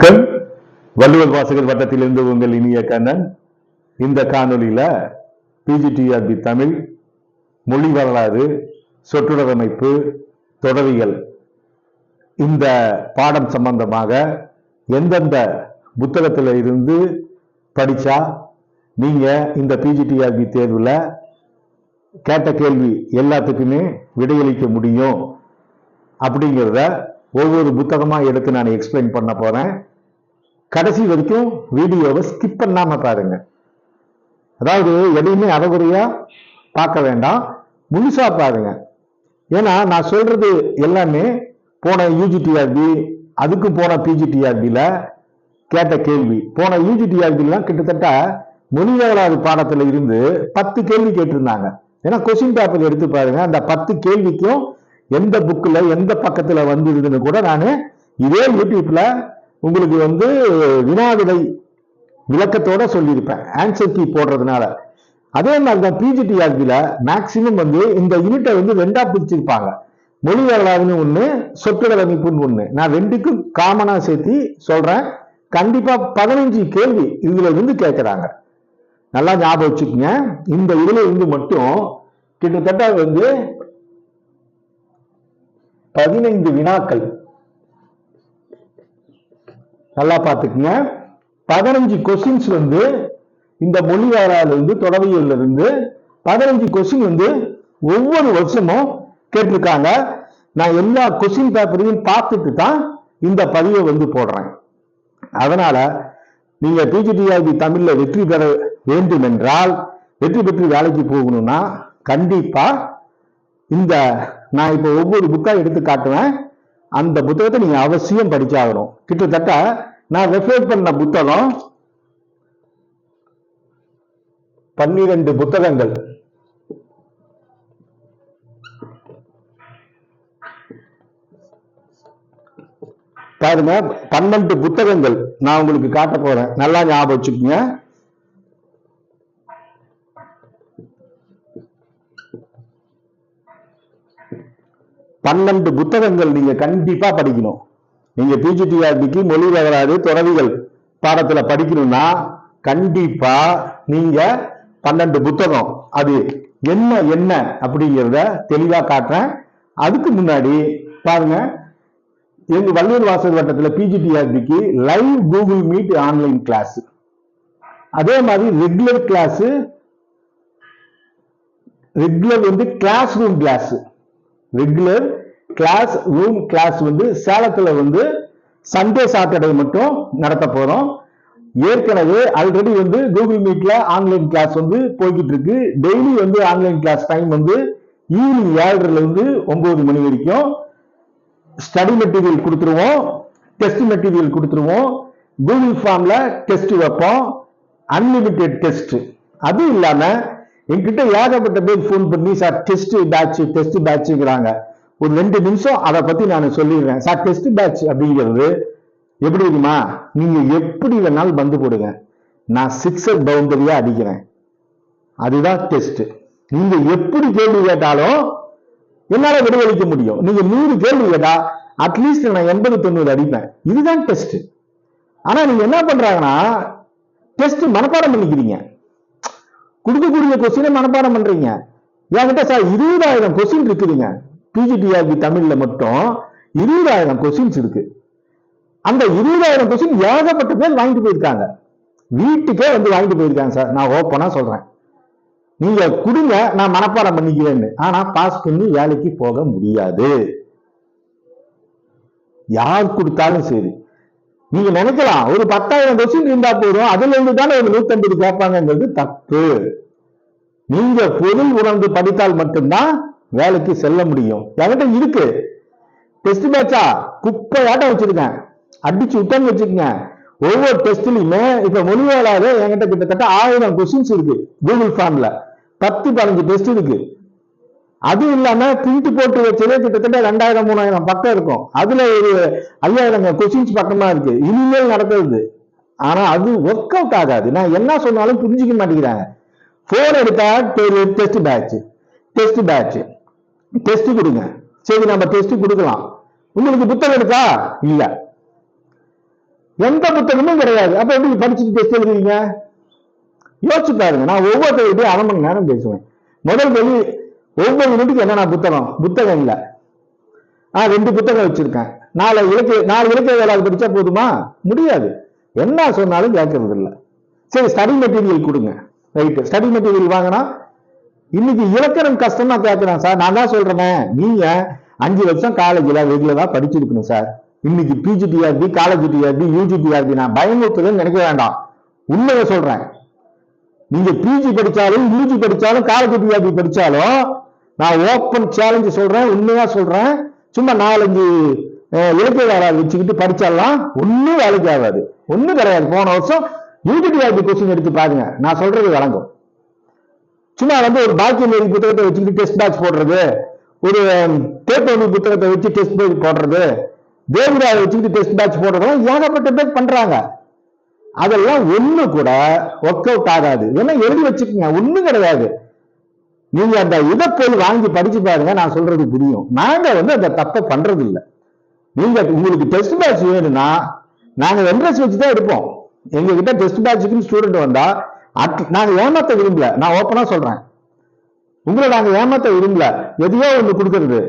வணக்கம். வள்ளுவர் வாசகர் வட்டத்திலிருந்து உங்கள் இனிய கண்ணன். இந்த காணொலியில பிஜிடிஆர்பி தமிழ் மொழி வரலாறு சொற்றொடரமைப்பு தொடரியல் இந்த பாடம் சம்பந்தமாக எந்தெந்த புத்தகத்தில் இருந்து படிச்சா நீங்க இந்த பிஜிடிஆர்பி தேர்வில் கேட்ட கேள்வி எல்லாத்துக்குமே விடையளிக்க முடியும். அப்படிங்கிறத ஒவ்வொரு புத்தகமாக எடுத்து நான் எக்ஸ்பிளைன் பண்ண போறேன். கடைசி வரைக்கும் வீடியோவை ஸ்கிப் பண்ணாம பாருங்க. அதாவது எதையுமே அறகுறையா பார்க்க வேண்டாம். முழுசா பாருங்க. ஏன்னா நான் சொல்றது எல்லாமே போன யூஜிடிஆர்பி அதுக்கு போன பிஜிடிஆர்பியில் கேட்ட கேள்வி. போன யூஜிடிஆர்பிலாம் கிட்டத்தட்ட மொழி பாடத்தில் பாடத்துல இருந்து பத்து கேள்வி கேட்டிருந்தாங்க. ஏன்னா கொஸ்டின் பேப்பர் எடுத்து பாருங்க. அந்த பத்து கேள்விக்கும் எந்த புக்கில் எந்த பக்கத்தில் வந்துருதுன்னு கூட நான் இதே யூடியூப்ல உங்களுக்கு வந்து வினாவிடை விளக்கத்தோட சொல்லியிருப்பேன். ஆன்சர் கீ போடுறதுனால. அதே மாதிரி தான் பிஜிடிஆர்பில மேக்சிமம் வந்து இந்த யூனிட்டை வந்து ரெண்டா பிரிச்சிருப்பாங்க. மொழி வரலாறுன்னு ஒண்ணு சொற்றொடர் அமைப்புன்னு ஒண்ணு. நான் ரெண்டுக்கும் காமனா சேர்த்து சொல்றேன். கண்டிப்பா பதினஞ்சு கேள்வி இதில் இருந்து கேட்கறாங்க. நல்லா ஞாபகம் வச்சுக்கோங்க. இந்த இதில் இருந்து மட்டும் கிட்டத்தட்ட வந்து பதினைந்து வினாக்கள். நல்லா பார்த்துக்குங்க. பதினஞ்சு கொஸ்டின்ஸ் வந்து இந்த மொழி வரலாறுல இருந்து இருந்து பதினஞ்சு கொஸ்டின் வந்து ஒவ்வொரு வருஷமும் கேட்டிருக்காங்க. நான் எல்லா கொஸ்டின் பேப்பரையும் பார்த்துட்டு தான் இந்த பதிவை வந்து போடுறேன். அதனால நீங்க பிஜிடிஆர்பி தமிழ்ல வெற்றி பெற வேண்டும் என்றால் வெற்றி பெற்று வேலைக்கு போகணும்னா கண்டிப்பா இந்த நான் இப்போ ஒவ்வொரு புக்கா எடுத்து காட்டுவேன். அந்த புத்தகத்தை நீங்க அவசியம் படிச்சாகணும். கிட்டத்தட்ட நான் ரெஃபர் பண்ண புத்தகம் பன்னிரண்டு புத்தகங்கள். பாருங்க பன்னெண்டு புத்தகங்கள் நான் உங்களுக்கு காட்ட போறேன். நல்லா ஞாபகம் வச்சுக்கோங்க. பன்னெண்டு புத்தகங்கள் நீங்க கண்டிப்பா படிக்கணும். நீங்க பிஜிடிஆர்டிக்கு மொழி வரலாறு துறவிகள் பாடத்துல படிக்கணும்னா கண்டிப்பா நீங்க பன்னெண்டு புத்தகம். அது என்ன என்ன அப்படிங்கிறத தெளிவா காட்டுறேன். அதுக்கு முன்னாடி பாருங்க எங்க வள்ளுவர் வாசல் வட்டத்துல பிஜிடிஆர்பிக்கு live Google Meet online class அதே மாதிரி ரெகுலர் கிளாஸ் ரெகுலர் வந்து class room class regular class room class வந்து சேலத்தில் வந்து சண்டே சாட்டர்டே மட்டும் நடத்த போகிறோம் ஏற்கனவே ஆல்ரெடி வந்து கூகுள் மீட்ல ஆன்லைன் கிளாஸ் வந்து போய்கிட்டு இருக்கு டெய்லி வந்து ஆன்லைன் கிளாஸ் டைம் வந்து ஈவினிங் ஏழரைல இருந்து ஒன்பது மணி வரைக்கும். ஸ்டடி மெட்டீரியல் கொடுத்துருவோம். டெஸ்ட் மெட்டீரியல் கொடுத்துருவோம். கூகுள் ஃபார்ம்ல டெஸ்ட் வைப்போம். அன்லிமிட்டெட் டெஸ்ட் அது இல்லாமல் என்கிட்ட ஏகப்பட்ட பேர் ஃபோன் பண்ணி சார் டெஸ்ட் பேட்ச் டெஸ்ட் பேட்ச்ங்கிறாங்க ஒரு ரெண்டு நிமிஷம் அதை பத்தி நான் சொல்லிடுறேன். சார் டெஸ்ட் பேட்ச் அப்படிங்கிறது எப்படி இருக்குமா நீங்க எப்படி வேணாலும் பந்து போடுங்க. நான் சிக்ஸர் பவுண்டரியா அடிக்கிறேன். அதுதான் டெஸ்ட் நீங்க எப்படி கேள்வி கேட்டாலும் என்னால விடுவளிக்க முடியும். நீங்க நூறு கேள்வி கேட்டா அட்லீஸ்ட் நான் எண்பது தொண்ணூறு அடிப்பேன். இதுதான் டெஸ்ட் ஆனா நீங்க என்ன பண்றாங்கன்னா டெஸ்ட் மனப்பாடம் பண்ணிக்கிறீங்க. கொடுக்கக்கூடிய கொஸ்டினை மனப்பாடம் பண்றீங்க. என்கிட்ட சார் இருபதாயிரம் கொஸ்டின் இருக்குதுங்க. பிஜிடிஆர்பி தமிழ்ல மட்டும் இருபதாயிரம் கொஸ்டின்ஸ் இருக்கு. அந்த இருபதாயிரம் கொஸ்டின் ஏகப்பட்ட பேர் வாங்கிட்டு போயிருக்காங்க. வீட்டுக்கே வந்து வாங்கிட்டு போயிருக்காங்க சார் நான் ஓப்பனா சொல்றேன். நீங்க கொடுங்க நான் மனப்பாடம் பண்ணிக்கிறேன்னு. ஆனா பாஸ் பண்ணி வேலைக்கு போக முடியாது. யார் கொடுத்தாலும் சரி. நீங்க நினைக்கலாம் ஒரு பத்தாயிரம் கொஸ்டின் இருந்தா போதும் அதுல இருந்து தானே ஒரு நூத்தம்பது கேட்பாங்கிறது தப்பு. நீங்க பொருள் உணர்ந்து படித்தால் மட்டும்தான் வேலைக்கு செல்ல முடியும். என்கிட்ட இருக்கு. டெஸ்ட் பேட்சா குப்பையாட்டம் வச்சிருக்கேன். அடிச்சு விட்டேன்னு வச்சுக்கோங்க. ஒவ்வொரு டெஸ்ட்லயுமே இப்ப மொழி என்கிட்ட கிட்டத்தட்ட ஆயிரம் கொஸ்டின்ஸ் இருக்கு. கூகுள் ஃபார்ம்ல பத்து பதினஞ்சு டெஸ்ட் இருக்கு. அது இல்லாம பிரிண்ட் போட்டு வச்சதே கிட்டத்தட்ட ரெண்டாயிரம் மூணாயிரம் பக்கம் இருக்கும். அதுல ஒரு ஐயாயிரம் கொஸ்டின்ஸ் பக்கமா இருக்கு. இனிமேல் நடக்கிறது. ஆனா அது ஒர்க் அவுட் ஆகாது. நான் என்ன சொன்னாலும் புரிஞ்சுக்க மாட்டேங்கிறாங்க. போன் எடுத்தா test batch test batch test கொடுங்க. சரி நம்ம டெஸ்ட் கொடுக்கலாம். உங்களுக்கு புத்தகம் எடுத்தா இல்ல. எந்த புத்தகமும் கிடையாது. அப்ப எப்படி படிச்சுட்டு டெஸ்ட் எழுதுவீங்க? யோசிச்சு பாருங்க. நான் ஒவ்வொருத்தருக்கிட்டையும் அரை மணி நேரம் பேசுவேன். முதல் கேள்வி ஒவ்வொரு யூனிட்டுக்கு என்னென்ன புத்தகம்? புத்தகம் இல்லை. நான் ரெண்டு புத்தகம் வச்சிருக்கேன். நாலு இலக்கிய நாலு இலக்கிய வேளாண் படிச்சா போதுமா? முடியாது. என்ன சொன்னாலும் கேட்கறது இல்லை. சரி ஸ்டடி மெட்டீரியல் கொடுங்க. ரைட்டு ஸ்டடி மெட்டீரியல் வாங்கினா இன்னைக்கு இலக்கணம் கஷ்டமா கேட்கிறேன் சார். நான் தான் சொல்றேன். நீங்க அஞ்சு வருஷம் காலேஜில் ரெகுலராக படிச்சிருக்கணும் சார். இன்னைக்கு பிஜிடிஆர்பி காலேஜ் டிஆர்பி யூஜிடிஆர்பி நான் பயமுறுத்துறதுன்னு நினைக்க வேண்டாம். உண்மையை சொல்றேன். நீங்க பிஜி படிச்சாலும் யூஜி படிச்சாலும் காலேஜ் வியாபி படிச்சாலும் நான் ஓப்பன் சேலஞ்சு சொல்றேன் உண்மையா சொல்றேன். சும்மா நாலஞ்சு அஹ், இலக்கிய வச்சுக்கிட்டு படிச்சாலாம் ஒன்னும் வேலைக்கு ஆகாது. ஒன்றும் கிடையாது. போன வருஷம் யூஜிடிஆர்பி கொஸ்டின் எடுத்து பாருங்க. நான் சொல்றது வழங்கும் சும்மா வந்து ஒரு பாக்கி எழுதி புத்தகத்தை வச்சுக்கிட்டு டெஸ்ட் பேட்ச் போடுறது. ஒரு தேப்பி புத்தகத்தை வச்சு டெஸ்ட் பேட்ச் போடுறது. தேவிராவை வச்சுக்கிட்டு டெஸ்ட் பேட்ச் போடுறதும் ஏகப்பட்ட பேர் பண்றாங்க. அதெல்லாம் ஒண்ணு கூட ஒர்க் அவுட் ஆகாது. ஏன்னா எழுதி வச்சுக்கோங்க ஒண்ணும் கிடையாது. நீங்க அந்த இதை போய் வாங்கி படிச்சு பாருங்க நான் சொல்றது புரியும். நாங்க வந்து அந்த தப்பை பண்றது இல்லை நீங்க உங்களுக்கு டெஸ்ட் பேட்ச் வேணும்னா நாங்க என்ட்ரன்ஸ் வச்சு தான் எடுப்போம். எங்க கிட்ட டெஸ்ட் பேட்சுக்குன்னு ஸ்டூடெண்ட் வந்தா அட் நாங்க ஏமாத்த விரும்பல. நான் ஓப்பனா சொல்றேன். உங்களை நாங்க ஏமாத்த விரும்பல. எதையோ ஒண்ணு கொடுக்கறது.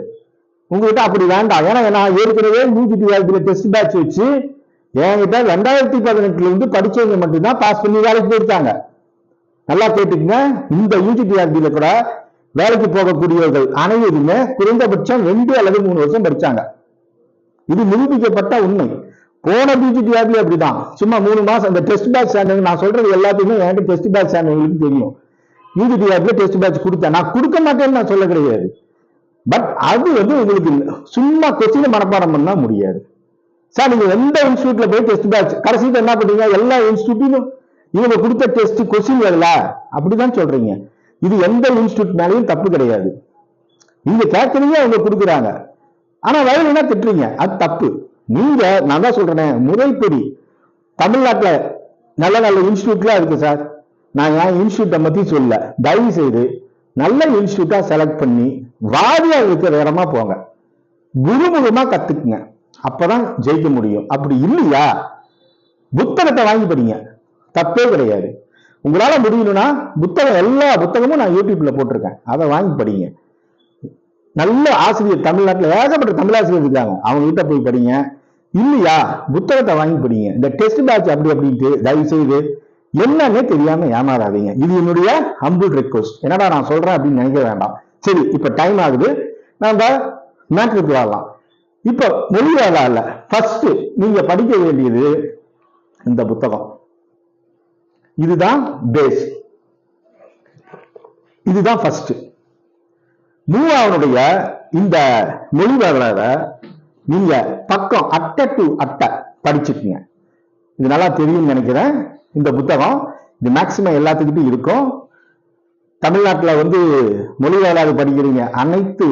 உங்ககிட்ட அப்படி வேண்டாம். ஏன்னா நான் ஏற்கனவே யூஜிடி டெஸ்ட் பேட்ச் வச்சு என்கிட்ட ரெண்டாயிரத்தி பதினெட்டுல இருந்து படிச்சவங்க மட்டும்தான் பாஸ் பண்ணி வேலைக்கு போயிருக்காங்க. நல்லா கேட்டுக்கங்க. இந்த யூஜிடிஆர்பியில கூட வேலைக்கு போகக்கூடியவர்கள் அனைவருமே குறைந்தபட்சம் ரெண்டு அல்லது மூணு வருஷம் படிச்சாங்க. இது நிரூபிக்கப்பட்ட உண்மை. போன பிஜிடிஆர்பி அப்படிதான். சும்மா மூணு மாசம் அந்த டெஸ்ட் பேட்ச் சேர்ந்தவங்க நான் சொல்றது எல்லாத்தையுமே எனக்கு டெஸ்ட் பேட்ச் சேர்ந்தவங்களுக்கு தெரியும். யூஜிடிஆர்பியில் டெஸ்ட் பேட்ச் கொடுத்தேன். நான் கொடுக்க மாட்டேன்னு நான் சொல்ல கிடையாது. பட் அது வந்து உங்களுக்கு சும்மா கொஸ்டின் மனப்பாடம் பண்ணா முடியாது. சார் நீங்க எந்த இன்ஸ்டியூட்ல போய் டெஸ்ட் பேட்ச் கடைசியில் என்ன பண்ணீங்க எல்லா இன்ஸ்டியூட்டையும் இவங்க கொடுத்த டெஸ்ட் கொஸ்டின் வரல அப்படிதான் சொல்றீங்க. இது எந்த இன்ஸ்டியூட் மேலேயும் தப்பு கிடையாது. நீங்க கேட்கறீங்க அவங்க கொடுக்குறாங்க. ஆனா வயலுனா திட்டுறீங்க? அது தப்பு. நீங்க நான் தான் சொல்றேன் முறைப்படி தமிழ்நாட்டில் நல்ல நல்ல இன்ஸ்டியூட்லாம் இருக்கு சார். நான் என் இன்ஸ்டியூட்டை பத்தி சொல்ல தயவு செய்து நல்ல இன்ஸ்டியூட்டா செலக்ட் பண்ணி வாதியா இருக்கிற இடமா போங்க. குருமுகமா கத்துக்குங்க. அப்பதான் ஜெயிக்க முடியும். அப்படி இல்லையா? புத்தகத்தை வாங்கி படிங்க. தப்பே கிடையாது. உங்களால முடியணும்னா புத்தகம் எல்லா புத்தகமும் நான் யூடியூப்ல போட்டிருக்கேன். அதை வாங்கி படிங்க. நல்ல ஆசிரியர் தமிழ்நாட்டில் ஏகப்பட்ட தமிழாசிரியர் இருக்காங்க. அவங்க கிட்ட போய் படிங்க. இல்லையா? புத்தகத்தை வாங்கி படிங்க. இந்த டெஸ்ட் பேட்ச் அப்படி அப்படின்ட்டு தயவு செய்து என்னன்னே தெரியாம ஏமாறாதீங்க. இது என்னுடைய ஹம்பிள் ரெக்வஸ்ட் என்னடா நான் சொல்றேன் அப்படின்னு நினைக்க வேண்டாம். சரி இப்ப டைம் ஆகுது. நம்ம மேட்ருக்கு வரலாம். இப்ப மொழி வேலை இல்ல ஃபர்ஸ்ட் நீங்க படிக்க வேண்டியது இந்த புத்தகம். இதுதான் பேஸ் இதுதான் ஃபர்ஸ்ட் மூவாவனுடைய இந்த மொழி வரலாற நீங்க பக்கம் அட்டை டு அட்டை படிச்சுக்குங்க. இது நல்லா தெரியும்னு நினைக்கிறேன். இந்த புத்தகம் இது மேக்சிமம் எல்லாத்துக்கிட்டும் இருக்கும். தமிழ்நாட்டுல வந்து மொழி வரலாறு படிக்கிறீங்க அனைத்து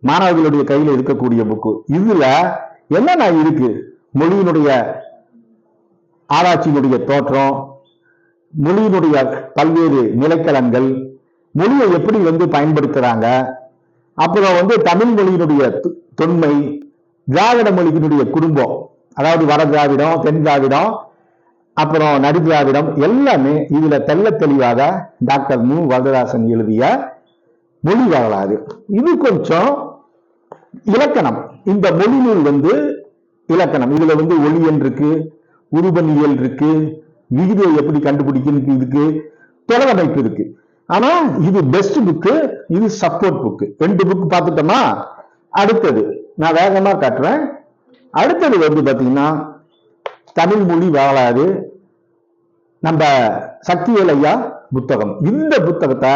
மாணவர்களுடைய கையில் இருக்கக்கூடிய புக்கு இதுல என்னென்ன இருக்கு? மொழியினுடைய ஆராய்ச்சியினுடைய தோற்றம் மொழியினுடைய பல்வேறு நிலைக்கலன்கள் மொழியை எப்படி வந்து பயன்படுத்துறாங்க அப்புறம் வந்து தமிழ் மொழியினுடைய தொ- தொன்மை திராவிட மொழியினுடைய குடும்பம் அதாவது வட திராவிடம் தென் திராவிடம் அப்புறம் நடு திராவிடம் எல்லாமே இதுல தெள்ள தெளிவாக டாக்டர் மு. வரதராசன் எழுதிய மொழி வரலாறு. இது கொஞ்சம் இலக்கணம். இந்த மொழி நூல் வந்து இலக்கணம். இதுல வந்து ஒளியன் இருக்கு உருபனியல் இருக்கு விகிதையை எப்படி கண்டுபிடிக்கிறது இருக்கு தொடரமைப்பு இருக்கு. ஆனா இது பெஸ்ட் புக்கு இது சப்போர்ட் புக்கு ரெண்டு புக் பார்த்துட்டோமா? அடுத்தது நான் வேகமா காட்டுறேன். அடுத்தது வந்து பாத்தீங்கன்னா தமிழ் மொழி வரலாறு. நம்ம சக்திவேல் ஐயா புத்தகம். இந்த புத்தகத்தை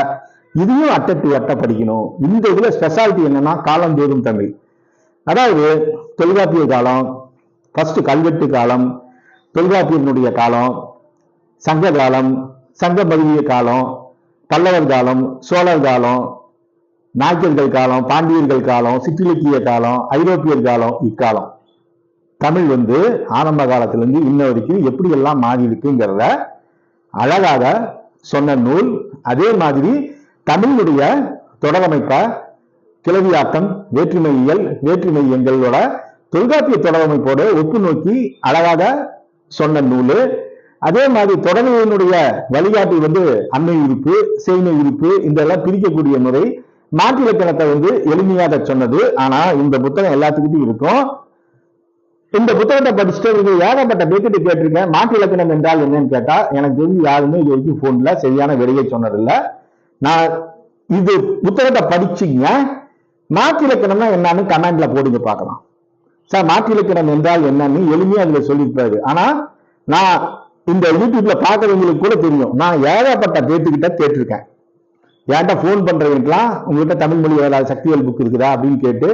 இதையும் அட்டை டு அட்டை படிக்கணும் இந்த இதுல ஸ்பெஷாலிட்டி என்னன்னா காலந்தோறும் தமிழ் அதாவது தொல்காப்பிய காலம் ஃபர்ஸ்ட் கல்வெட்டு காலம் தொல்காப்பியனுடைய காலம் சங்க காலம் சங்க பகுதிய காலம் பல்லவர் காலம் சோழர் காலம் நாயக்கர்கள் காலம் பாண்டியர்கள் காலம் சிற்றிலக்கிய காலம் ஐரோப்பியர் காலம் இக்காலம். தமிழ் வந்து ஆரம்ப காலத்திலிருந்து இன்ன வரைக்கும் எப்படி எல்லாம் மாறி இருக்குங்கிறத அழகாக சொன்ன நூல். அதே மாதிரி தமிழுடைய தொடரமைப்பை கிளவியாக்கம் வேற்றுமையியல் வேற்றுமை எங்களோட தொல்காப்பிய தொடரமைப்போடு ஒப்பு நோக்கி அழகாக சொன்ன நூல். அதே மாதிரி தொடர்பினுடைய வழிகாட்டி வந்து அண்மை இருப்பு செய்மை இருப்பு இதெல்லாம் பிரிக்கக்கூடிய முறை மாற்று இலக்கணத்தை வந்து எளிமையாக சொன்னது. ஆனா இந்த புத்தகம் எல்லாத்துக்கிட்டையும் இருக்கும். இந்த புத்தகத்தை படிச்சுட்டு இவங்க ஏகப்பட்ட பேக்கிட்டு கேட்டிருக்கேன். மாற்று இலக்கணம் என்றால் என்னன்னு கேட்டா எனக்கு தெரிஞ்சு யாருமே இது வரைக்கும் போன்ல சரியான விடையை சொன்னதில்லை. நான் இது புத்தகத்தை படிச்சீங்க மாற்று இலக்கணம்னா என்னன்னு கமெண்ட்ல போடுங்க பார்க்கலாம். சார் மாற்று இலக்கணம் என்றால் என்னன்னு எளிமையா அதுல சொல்லியிருப்பாரு. ஆனா நான் இந்த யூடியூப்ல பாக்குறவங்களுக்கு கூட தெரியும். நான் ஏகப்பட்ட பேத்துக்கிட்ட கேட்டிருக்கேன். ஏன்ட்ட ஃபோன் பண்றவங்களுக்குலாம் உங்ககிட்ட தமிழ் மொழி ஏதாவது சக்திகள் புக் இருக்குதா அப்படின்னு கேட்டு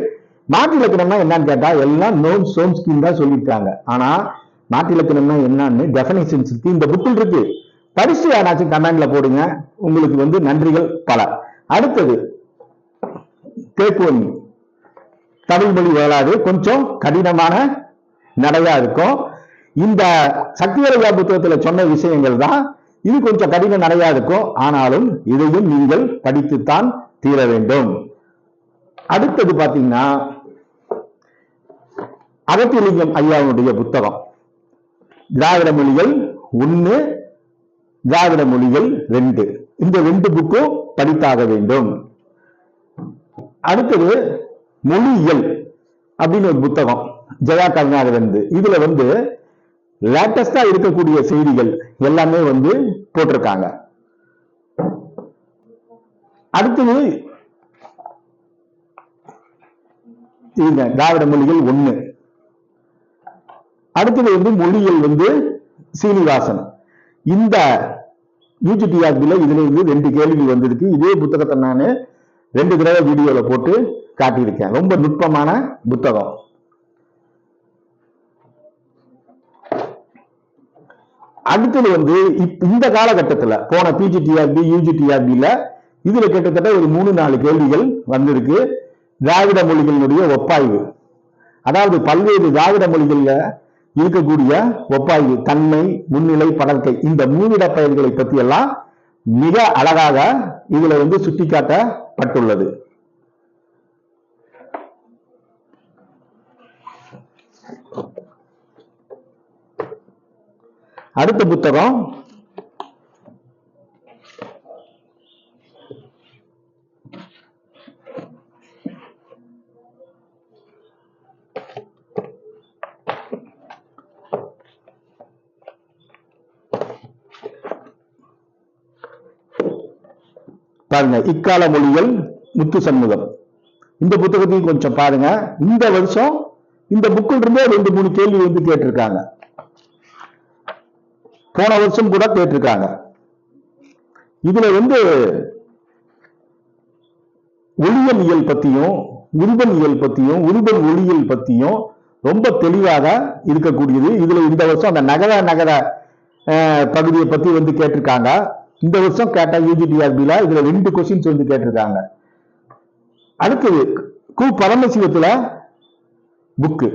மாற்று இலக்கணம்னா என்னன்னு கேட்டா எல்லாம் நோன் சோம் ஸ்கீம் தான் சொல்லியிருக்காங்க. ஆனா மாற்று இலக்கணம்னா என்னன்னு டெஃபனேஷன்ஸ் இருக்கு. இந்த புக்கில் இருக்கு. படிச்சு யாராச்சும் கமெண்ட்ல போடுங்க. உங்களுக்கு வந்து நன்றிகள் பல. அடுத்தது தேக்குவன். தமிழ் மொழி வேளாது கொஞ்சம் கடினமான நடையா இருக்கும். இந்த சக்திவரையா புத்தகத்துல சொன்ன விஷயங்கள் தான் இது கொஞ்சம் கடின நடையா இருக்கும். ஆனாலும் இதையும் நீங்கள் படித்துத்தான் தீர வேண்டும். அடுத்தது பாத்தீங்கன்னா அகத்திலிங்கம் ஐயாவுடைய புத்தகம். திராவிட மொழிகள் ஒண்ணு திராவிட மொழிகள் ரெண்டு. இந்த ரெண்டு புக்கும் படித்தாக வேண்டும். அடுத்தது மொழியியல் அப்படின்னு ஒரு புத்தகம் ஜெயா கருணாகரந்து. இதுல வந்து லேட்டஸ்டா இருக்கக்கூடிய செய்திகள் எல்லாமே வந்து போட்டிருக்காங்க. அடுத்தது இதுங்க திராவிட மொழிகள் ஒண்ணு. அடுத்தது வந்து மொழியியல் வந்து சீனிவாசன். இந்த யூடிடிஆர்பில இதுல இருந்து ரெண்டு கேள்விகள் வந்திருக்கு. இதே புத்தகத்தை நான் ரெண்டு தடவை வீடியோல போட்டு காட்டியிருக்கேன். ரொம்ப நுட்பமான புத்தகம். அடுத்தது வந்து இப்- இந்த காலகட்டத்துல போன பிஜிடிஆர்பி யூஜிடிஆர்பில இதுல கிட்டத்தட்ட ஒரு மூணு நாலு கேள்விகள் வந்திருக்கு. திராவிட மொழிகளினுடைய ஒப்பாய்வு. அதாவது பல்வேறு திராவிட மொழிகள்ல இருக்கக்கூடிய ஒப்பாய்வு தன்மை முன்னிலை படர்க்கை இந்த மூவிட பயிர்களை பத்தி எல்லாம் மிக அழகாக இதுல வந்து சுட்டிக்காட்டப்பட்டுள்ளது. அடுத்த புத்தகம் பாருங்க இக்கால மொழிகள் முத்து சண்முகம். இந்த புத்தகத்தையும் கொஞ்சம் பாருங்க. இந்த வருஷம் இந்த புக்கில் இருந்தே ரெண்டு மூணு கேள்வி வந்து கேட்டிருக்காங்க. போன வருஷம் கூட கேட்டிருக்காங்க. இதுல வந்து ஒளியல் இயல் பத்தியும் உருவன் இயல் பத்தியும் உருவன் ஒளியியல் பத்தியும் ரொம்ப தெளிவாக இருக்கக்கூடியது. இதுல இந்த வருஷம் அந்த நகர நகர அஹ், பகுதியை பத்தி வந்து கேட்டிருக்காங்க. இந்த வருஷம் கேட்ட யூஜிடிஆர்பில இதுல ரெண்டு கொஸ்டின்ஸ் வந்து கேட்டிருக்காங்க. அடுத்தது கு பரமசிவத்துல புக்கு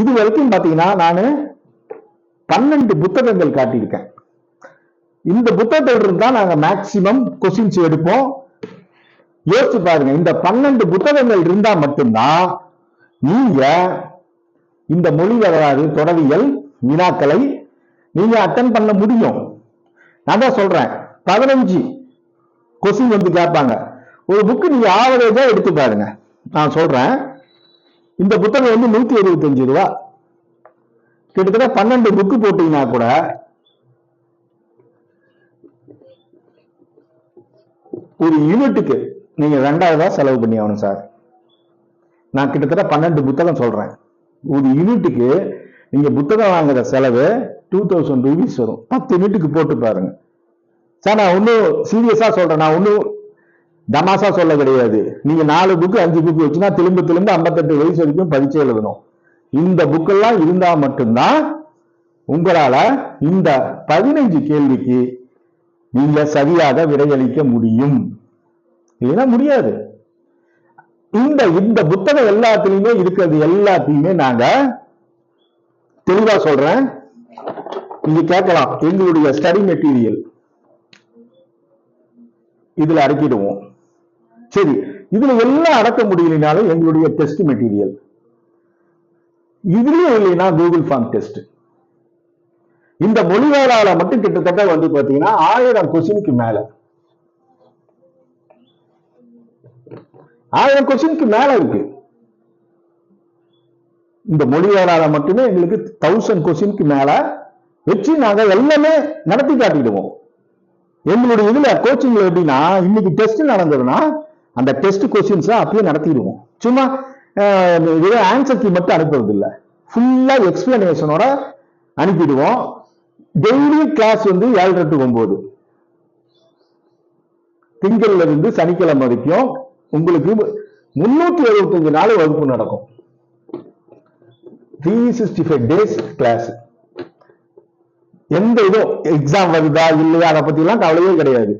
இது வரைக்கும் பாத்தீங்கன்னா நான் பன்னெண்டு புத்தகங்கள் காட்டியிருக்கேன். இந்த புத்தகத்தில் இருந்தா நாங்க மேக்சிமம் கொஸ்டின்ஸ் எடுப்போம். யோசிச்சு பாருங்க இந்த பன்னெண்டு புத்தகங்கள் இருந்தா மட்டும்தான் நீங்க இந்த மொழி வரலாறு தொடரியல் வினாக்களை நீங்க அட்டன் பண்ண முடியும். நான் தான் சொல்றேன். பதினஞ்சு கொஸ்டின் வந்து கேட்பாங்க. ஒரு புக்கு நீங்க ஆவரேஜா எடுத்து பாருங்க. நான் சொல்றேன். இந்த புத்தகம் வந்து நூத்தி எழுபத்தஞ்சு ரூபா. கிட்டத்தட்ட பன்னெண்டு புக்கு போட்டீங்கன்னா கூட ஒரு யூனிட்டுக்கு நீங்க ரெண்டாயிரம் ரூபாய் செலவு பண்ணி ஆகணும் சார். நான் கிட்டத்தட்ட பன்னெண்டு புத்தகம் சொல்றேன். ஒரு யூனிட்டுக்கு நீங்க புத்தகம் வாங்குற செலவு டூ தௌசண்ட் ருபீஸ் வரும். பத்து யூனிட்டுக்கு போட்டு பாருங்க. சார் நான் ஒன்றும் சீரியஸாக சொல்கிறேன் நான் ஒன்றும் தமாசா சொல்ல கிடையாது. நீங்க நாலு புக்கு அஞ்சு புக்கு வச்சுன்னா திரும்ப திரும்ப ஐம்பத்தெட்டு வயசு வரைக்கும் பரீட்சை எழுதணும். இந்த புக்கெல்லாம் இருந்தா மட்டும்தான் உங்களால இந்த பதினைஞ்சு கேள்விக்கு நீங்க சரியாக விடையளிக்க முடியும். இல்லைன்னா முடியாது. இந்த இந்த புத்தகம் எல்லாத்துலயுமே இருக்கிறது எல்லாத்தையுமே நாங்க தெளிவா சொல்றேன். நீங்க கேட்கலாம். எங்களுடைய ஸ்டடி மெட்டீரியல் இதுல அடக்கிடுவோம். சரி இதுல எல்லாம் அடக்க முடியலனாலும் எங்களுடைய டெஸ்ட் மெட்டீரியல் இதுலயும் இல்லைன்னா கூகுள் ஃபார்ம் டெஸ்ட் இந்த மொழிவாளால மட்டும் கிட்டத்தட்ட வந்து பாத்தீங்கன்னா ஆயிரம் கொஸ்டினுக்கு மேல. ஆயிரம் கொஸ்டினுக்கு மேல இருக்கு. இந்த மொழிவாளால மட்டுமே எங்களுக்கு தௌசண்ட் கொஸ்டினுக்கு மேல வச்சு நாங்க எல்லாமே நடத்தி காட்டிடுவோம். எங்களுடைய இதுல கோச்சிங்ல எப்படின்னா இன்னைக்கு டெஸ்ட் நடந்ததுன்னா அந்த டெஸ்ட் கொஸ்டின்ஸ் அப்பயே நடத்திடுவோம். சும்மா ஆன்சர் கீ மட்டும் அனுப்புறது இல்லை ஃபுல்லா எக்ஸ்பிளனேஷனோட அனுப்பிடுவோம். டெய்லி கிளாஸ் வந்து ஏழரை டு ஒன்பது. திங்கள்ல இருந்து சனிக்கிழமை வரைக்கும் உங்களுக்கு முன்னூத்தி எழுபத்தஞ்சு நாள் வகுப்பு நடக்கும். Three sixty five days class எந்த இதுவும் எக்ஸாம் வருதா இல்லையா அதை பத்திலாம் கவலையே கிடையாது.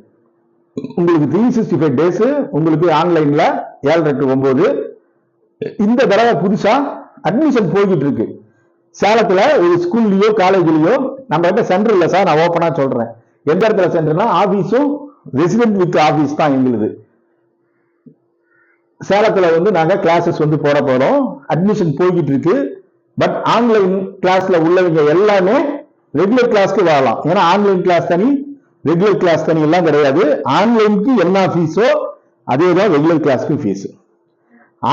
உங்களுக்கு த்ரீ சிக்ஸ்டி ஃபைவ் டேஸ் உங்களுக்கு ஆன்லைன்ல ஏழரை டு ஒன்பது. இந்த தடவை புதுசா அட்மிஷன் போய்கிட்டு இருக்கு சேலத்துல ஒரு ஸ்கூல்லயோ காலேஜ்லயோ நம்ம கிட்ட சென்டர் இல்ல சார் நான் ஓப்பனா சொல்றேன். எந்த இடத்துல சென்டர்னா ஆபீஸும் ரெசிடென்ட் வித் ஆபீஸ் தான் எங்களுது. சேலத்துல வந்து நாங்க கிளாஸஸ் வந்து போட போறோம். அட்மிஷன் போய்கிட்டு இருக்கு பட் ஆன்லைன் கிளாஸ்ல உள்ளவங்க எல்லாமே ரெகுலர் கிளாஸ்க்கு வரலாம். ஏன்னா ஆன்லைன் கிளாஸ் தனி ரெகுலர் கிளாஸ் தனி எல்லாம் கிடையாது. ஆன்லைனுக்கு என்ன ஃபீஸோ அதே தான் ரெகுலர் கிளாஸ்க்கு ஃபீஸ்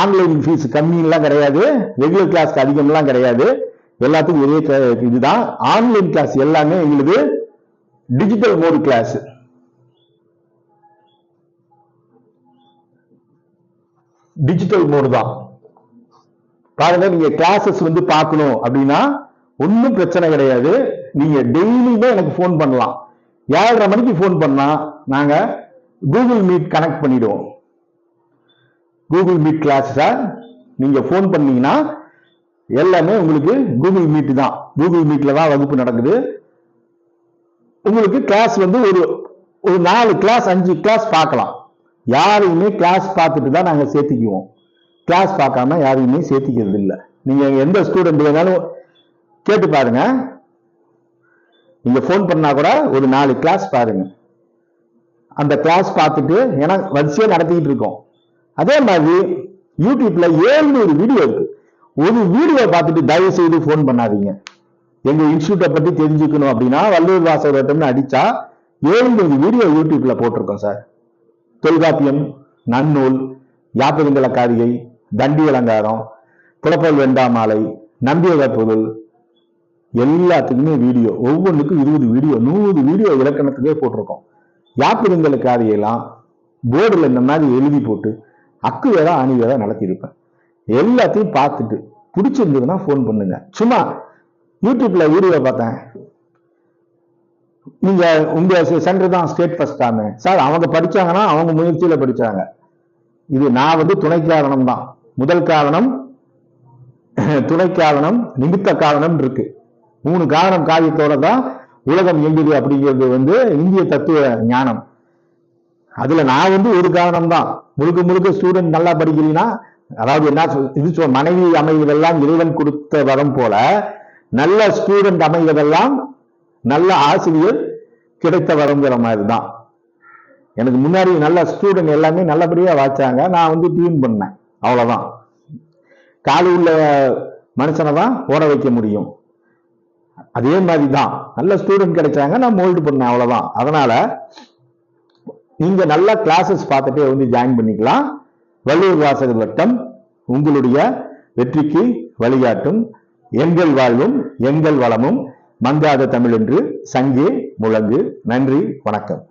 ஆன்லைன் ஃபீஸ் கம்மியெல்லாம் கிடையாது. ரெகுலர் கிளாஸ்க்கு அதிகம்லாம் கிடையாது. எல்லாத்துக்கும் ஒரே இதுதான். ஆன்லைன் கிளாஸ் எல்லாமே எங்களுக்கு digital mode class digital mode தான். பாருங்க நீங்க கிளாஸஸ் வந்து பார்க்கணும் அப்படின்னா ஒன்றும் பிரச்சனை கிடையாது. நீங்க டெய்லியுமே எனக்கு ஃபோன் பண்ணலாம். ஏழரை மணிக்கு ஃபோன் பண்ணா நாங்க கூகுள் மீட் கனெக்ட் பண்ணிடுவோம். கூகுள் மீட் கிளாஸஸை நீங்க ஃபோன் பண்ணீங்கன்னா எல்லாமே உங்களுக்கு கூகுள் மீட் தான். கூகுள் மீட்ல தான் வகுப்பு நடக்குது. உங்களுக்கு கிளாஸ் வந்து ஒரு ஒரு நாலு கிளாஸ் அஞ்சு கிளாஸ் பார்க்கலாம். யாரையுமே கிளாஸ் பார்த்துட்டு தான் நாங்கள் சேர்த்திக்குவோம். கிளாஸ் பார்க்காம யாரையுமே சேர்த்திக்கிறது இல்லை நீங்கள் எந்த ஸ்டூடெண்ட் வேணாலும் கேட்டு பாருங்க. நீங்க ஃபோன் பண்ணா கூட ஒரு நாலு கிளாஸ் பாருங்க. அந்த கிளாஸ் பார்த்துட்டு ஏன்னா வரிசையா நடத்திக்கிட்டு இருக்கோம். அதே மாதிரி யூடியூப்ல ஏழுநூறு வீடியோ இருக்கு. ஒரு வீடியோ பார்த்துட்டு தயவு செய்து ஃபோன் பண்ணாதீங்க. எங்க இன்ஸ்டியூட்டை பத்தி தெரிஞ்சுக்கணும் அப்படின்னா வள்ளுவர் வாசகட்டம்னு அடிச்சா ஏழுநூறு வீடியோ யூடியூப்ல போட்டிருக்கோம் சார். தொல்காப்பியம் நன்னூல் யாப்பதுங்கல காரிகை தண்டி அலங்காரம் புலப்பல் வெண்டாமாலை நம்பியவர் பொருள் எல்லாத்துக்குமே வீடியோ ஒவ்வொன்றுக்கும் இருபது வீடியோ நூறு வீடியோ இலக்கணத்துக்கே போட்டிருக்கோம். யாப்பிருங்கல காரியெல்லாம் போர்டில் இந்த மாதிரி எழுதி போட்டு அக்கு வேற அணி வேற நடத்தியிருப்பேன் எல்லாத்தையும் பார்த்துட்டு பிடிச்சிருந்ததுன்னா ஃபோன் பண்ணுங்க. சும்மா யூடியூப்ல வீடியோ பார்த்தேன். நீங்க உங்க சென்டர் தான் ஸ்டேட் ஃபர்ஸ்ட் தானே சார் அவங்க படிச்சாங்கன்னா அவங்க முயற்சியில படிச்சாங்க. இது நான் வந்து துணை காரணம் தான் முதல் காரணம் துணை காரணம் நிமித்த காரணம் இருக்கு. மூணு காரணம் காரியத்தோட தான் உலகம் இயங்குது அப்படிங்கிறது வந்து இந்திய தத்துவ ஞானம். அதுல நான் வந்து ஒரு காரணம் தான் முழுக்க முழுக்க ஸ்டூடெண்ட் நல்லா படிக்கிறீங்கன்னா அதாவது என்ன சொல் இது சொல் மனைவி அமைவதெல்லாம் இறைவன் கொடுத்த வரம் போல நல்ல ஸ்டூடெண்ட் அமைவதெல்லாம் நல்ல ஆசிரியர் கிடைத்த வரங்கிற மாதிரி தான் எனக்கு முன்னாடி நல்ல ஸ்டூடெண்ட் எல்லாமே நல்லபடியா வாச்சாங்க. நான் வந்து டியூன் பண்ணேன். அவ்வளவுதான். காலு உள்ள மனுஷனை தான் ஓட வைக்க முடியும். அதே மாதிரி தான் நல்ல ஸ்டூடெண்ட் கிடைச்சாங்க நான் மோல்டு பண்ணேன் அவ்வளோதான் அதனால நீங்க நல்ல கிளாஸஸ் பார்த்துட்டே வந்து ஜாயின் பண்ணிக்கலாம். வள்ளுவர் வாசகர் வட்டம் உங்களுடைய வெற்றிக்கு வழிகாட்டும். எங்கள் வாழ்வும் எங்கள் வளமும் மங்காத தமிழ் என்று சங்கே முழங்கு. நன்றி வணக்கம்.